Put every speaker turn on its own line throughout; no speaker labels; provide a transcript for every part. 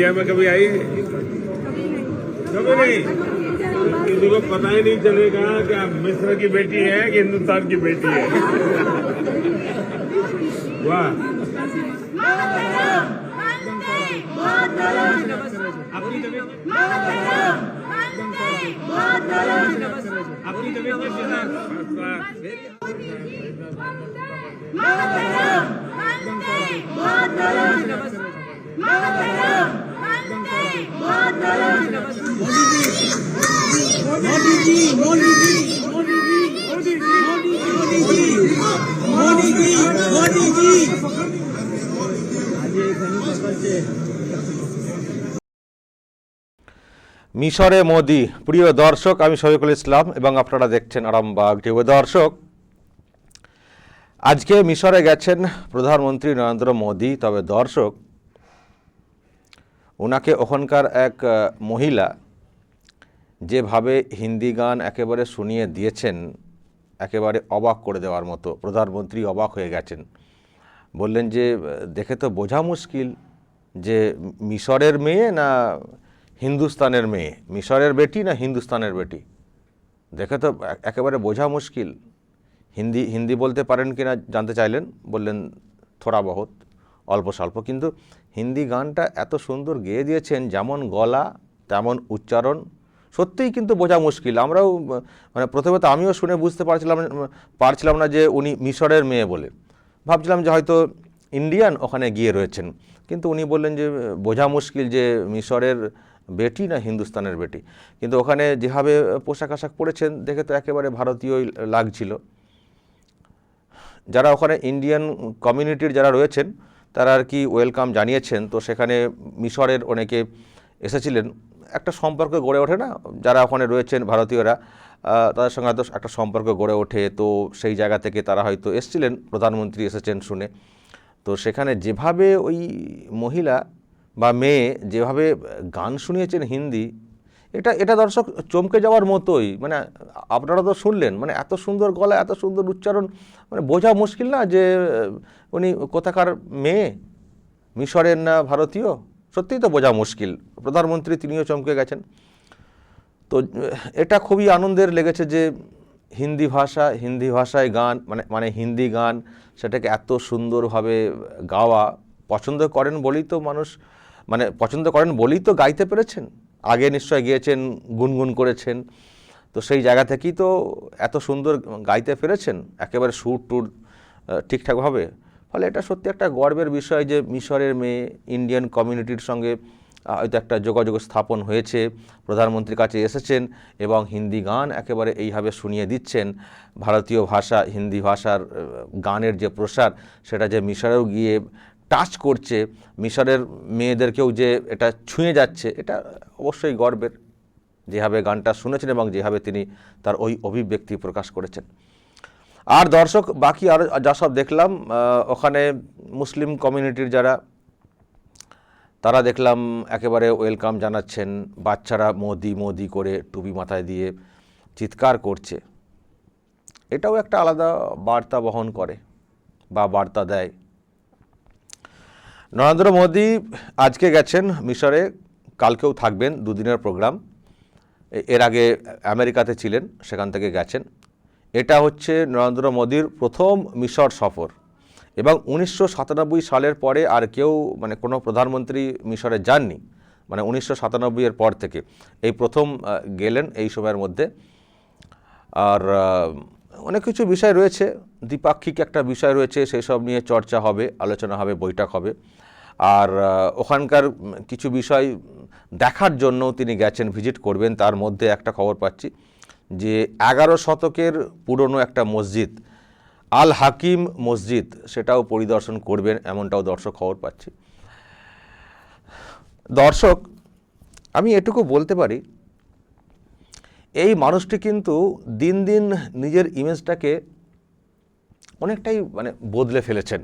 India में कभी आई? कभी नहीं। किसी को पता ही नहीं चलेगा कि आप मिस्र की बेटी है कि हिंदुस्तान की बेटी है। वाह।
মিশরে মোদি, প্রিয় দর্শক, আমি শফিকুল ইসলাম এবং আপনারা দেখছেন আরামবাগ টিভি। দর্শক, আজকে মিশরে গেছেন প্রধানমন্ত্রী নরেন্দ্র মোদি, তবে দর্শক ওনাকে ওখানকার এক মহিলা যেভাবে হিন্দি গান একেবারে শুনিয়ে দিয়েছেন, একেবারে অবাক করে দেওয়ার মতো, প্রধানমন্ত্রী অবাক হয়ে গেছেন। বললেন যে, দেখে তো বোঝা মুশকিল যে মিশরের মেয়ে না হিন্দুস্তানের মেয়ে? মিশরের বেটি না হিন্দুস্তানের বেটি? দেখে তো এক- একেবারে বোঝা মুশকিল। হিন্দি হিন্দি বলতে পারেন কি না জানতে চাইলেন? বললেন, থোড়া বহুত, অল্প স্বল্প। কিন্তু হিন্দি গানটা এত সুন্দর গেয়ে দিয়েছেন, যেমন গলা, তেমন উচ্চারণ সত্যিই কিন্তু বোঝা মুশকিল। আমরাও মানে প্রথমে তো আমিও শুনে বুঝতে পারছিলাম পারছিলাম না যে উনি মিশরের মেয়ে বলে। ভাবছিলাম যে হয়তো ইন্ডিয়ান ওখানে গিয়ে রয়েছেন। কিন্তু উনি বললেন যে, বোঝা মুশকিল যে মিশরের বেটি না হিন্দুস্তানের বেটি। কিন্তু ওখানে যেভাবে পোশাক আশাক পরেছেন, দেখে তো একেবারে ভারতীয়ই লাগছিল। যারা ওখানে ইন্ডিয়ান কমিউনিটির যারা রয়েছেন, তারা আর কি ওয়েলকাম জানিয়েছেন। তো সেখানে মিশরের অনেকে এসেছিলেন। একটা সম্পর্ক গড়ে ওঠে না? যারা ওখানে রয়েছেন ভারতীয়রা তাদের সঙ্গে হয়তো একটা সম্পর্ক গড়ে ওঠে। তো সেই জায়গা থেকে তারা হয়তো এসেছিলেন, প্রধানমন্ত্রী এসেছেন শুনে। তো সেখানে যেভাবে ওই মহিলা বা মেয়ে যেভাবে গান শুনিয়েছেন হিন্দি, এটা এটা দর্শক চমকে যাওয়ার মতোই। মানে আপনারা তো শুনলেন মানে এত সুন্দর গলা, এত সুন্দর উচ্চারণ মানে বোঝা মুশকিল না যে উনি কোথাকার মেয়ে? মিশরের না ভারতীয়? সত্যিই তো বোঝা মুশকিল। প্রধানমন্ত্রী তিনিও চমকে গেছেন। তো, এটা খুবই আনন্দের লেগেছে যে হিন্দি ভাষা, হিন্দি ভাষায় গান মানে মানে হিন্দি গান সেটাকে এত সুন্দরভাবে গাওয়া, পছন্দ করেন বলেই তো মানুষ মানে পছন্দ করেন বলেই তো গাইতে পেরেছেন। আগে নিশ্চয় গিয়েছেন, গুনগুন করেছেন। তো সেই জায়গা থেকেই তো এত সুন্দর গাইতে পেরেছেন। একেবারে সুর টুর ঠিকঠাকভাবে ফলে এটা সত্যি একটা গর্বের বিষয় যে মিশরের মেয়ে ইন্ডিয়ান কমিউনিটির সঙ্গে হয়তো একটা যোগাযোগ স্থাপন হয়েছে, প্রধানমন্ত্রীর কাছে এসেছেন এবং হিন্দি গান একেবারে এইভাবে শুনিয়ে দিচ্ছেন। ভারতীয় ভাষা, হিন্দি ভাষার গানের যে প্রসার, সেটা যে মিশরেও গিয়ে টাচ করছে, মিশরের মেয়েদেরকেও যে এটা ছুঁয়ে যাচ্ছে, এটা অবশ্যই গর্বের। যেভাবে গানটা শুনেছেন এবং যেভাবে তিনি তার ওই অভিব্যক্তি প্রকাশ করেছেন। আর দর্শক, বাকি আর যা সব দেখলাম ওখানে মুসলিম কমিউনিটির যারা, তারা দেখলাম একেবারে ওয়েলকাম জানাচ্ছেন, বাচ্চারা মোদি মোদি করে টুপি মাথায় দিয়ে চিৎকার করছে। এটাও একটা আলাদা বার্তা বহন করে বা বার্তা দেয়। নরেন্দ্র মোদী আজকে গেছেন মিশরে, কালকেও থাকবেন দুদিনের প্রোগ্রাম এর আগে আমেরিকাতে ছিলেন, সেখান থেকে গেছেন। এটা হচ্ছে নরেন্দ্র মোদীর প্রথম মিশর সফর। এবং উনিশশো সাতানব্বই সালের পরে আর কেউ মানে কোনো প্রধানমন্ত্রী মিশরে যাননি। মানে উনিশশো সাতানব্বই এর পর থেকে এই প্রথম গেলেন এই সময়ের মধ্যে। আর অনেক কিছু বিষয় রয়েছে। দ্বিপাক্ষিক একটা বিষয় রয়েছে, সেই সব নিয়ে চর্চা হবে, আলোচনা হবে, বৈঠক হবে। আর ওখানকার কিছু বিষয় দেখার জন্য তিনি গেছেন, ভিজিট করবেন, তার মধ্যে একটা খবর পাচ্ছি। যে এগারো শতকের পুরনো একটা মসজিদ, আল হাকিম মসজিদ, সেটাও পরিদর্শন করবেন, এমনটাও দর্শক খবর পাচ্ছি। দর্শক, আমি এটুকু বলতে পারি, এই মানুষটি কিন্তু দিন দিন নিজের ইমেজটাকে অনেকটাই মানে বদলে ফেলেছেন।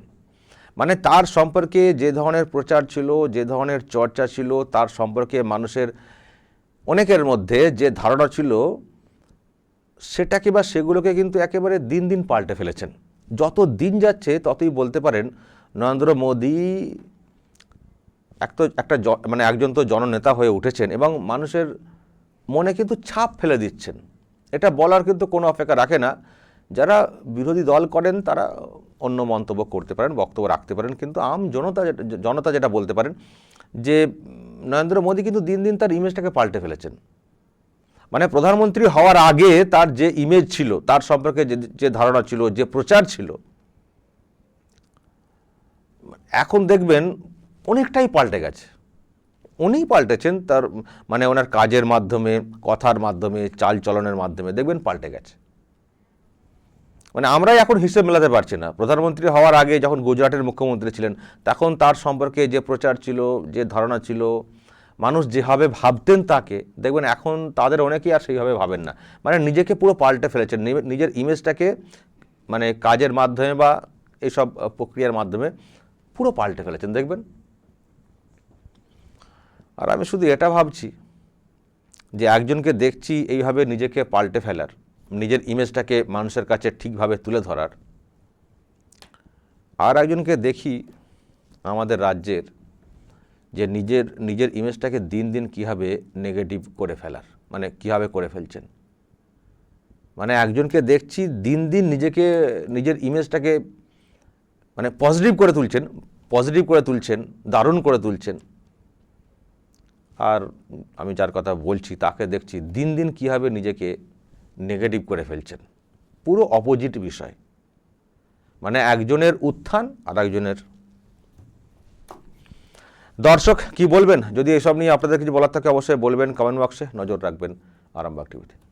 মানে তার সম্পর্কে যে ধরনের প্রচার ছিল, যে ধরনের চর্চা ছিল, তার সম্পর্কে মানুষের অনেকের মধ্যে যে ধারণা ছিল সেটাকে বা সেগুলোকে কিন্তু একেবারে দিন দিন পাল্টে ফেলেছেন। যত দিন যাচ্ছে ততই বলতে পারেন নরেন্দ্র মোদী এক তো একটা মানে একজন তো জননেতা হয়ে উঠেছেন এবং মানুষের মনে কিন্তু ছাপ ফেলে দিচ্ছেন। এটা বলার কিন্তু কোনো অপেক্ষা রাখে না। যারা বিরোধী দল করেন তারা অন্য মন্তব্য করতে পারেন, বক্তব্য রাখতে পারেন, কিন্তু আম জনতা জনতা যেটা বলতে পারেন যে নরেন্দ্র মোদী কিন্তু দিন দিন তার ইমেজটাকে পাল্টে ফেলেছেন। মানে প্রধানমন্ত্রী হওয়ার আগে তার যে ইমেজ ছিল, তার সম্পর্কে যে যে ধারণা ছিল, যে প্রচার ছিল, এখন দেখবেন অনেকটাই পাল্টে গেছে। উনিই পাল্টেছেন তার মানে ওনার কাজের মাধ্যমে, কথার মাধ্যমে চাল চলনের মাধ্যমে, দেখবেন পাল্টে গেছে। মানে আমরাই এখন হিসেব মেলাতে পারছি না। প্রধানমন্ত্রী হওয়ার আগে যখন গুজরাটের মুখ্যমন্ত্রী ছিলেন, তখন তার সম্পর্কে যে প্রচার ছিল, যে ধারণা ছিল মানুষ যেভাবে ভাবতেন তাকে, দেখবেন এখন তাদের অনেকেই আর সেইভাবে ভাবেন না। মানে নিজেকে পুরো পাল্টে ফেলেছেন। নিজের ইমেজটাকে মানে কাজের মাধ্যমে বা এইসব প্রক্রিয়ার মাধ্যমে পুরো পাল্টে ফেলেছেন, দেখবেন? আর আমি শুধু এটা ভাবছি যে একজনকে দেখছি এইভাবে নিজেকে পাল্টে ফেলার, নিজের ইমেজটাকে মানুষের কাছে ঠিকভাবে তুলে ধরার। আর একজনকে দেখি আমাদের রাজ্যের যে নিজের নিজের ইমেজটাকে দিন দিন কীভাবে নেগেটিভ করে ফেলার মানে কীভাবে করে ফেলছেন? মানে একজনকে দেখছি দিন দিন নিজেকে, নিজের ইমেজটাকে মানে পজিটিভ করে তুলছেন পজিটিভ করে তুলছেন, দারুণ করে তুলছেন। আর আমি যার কথা বলছি, তাকে দেখছি দিন দিন কীভাবে নিজেকে নেগেটিভ করে ফেলছেন। পুরো অপোজিট বিষয়। মানে একজনের উত্থান আর একজনের দর্শক, কি বলবেন? যদি এসব নিয়ে আপনাদের কিছু বলার থাকে, অবশ্যই বলবেন কমেন্ট বক্সে নজর রাখবেন আরামবাগ টিভিতে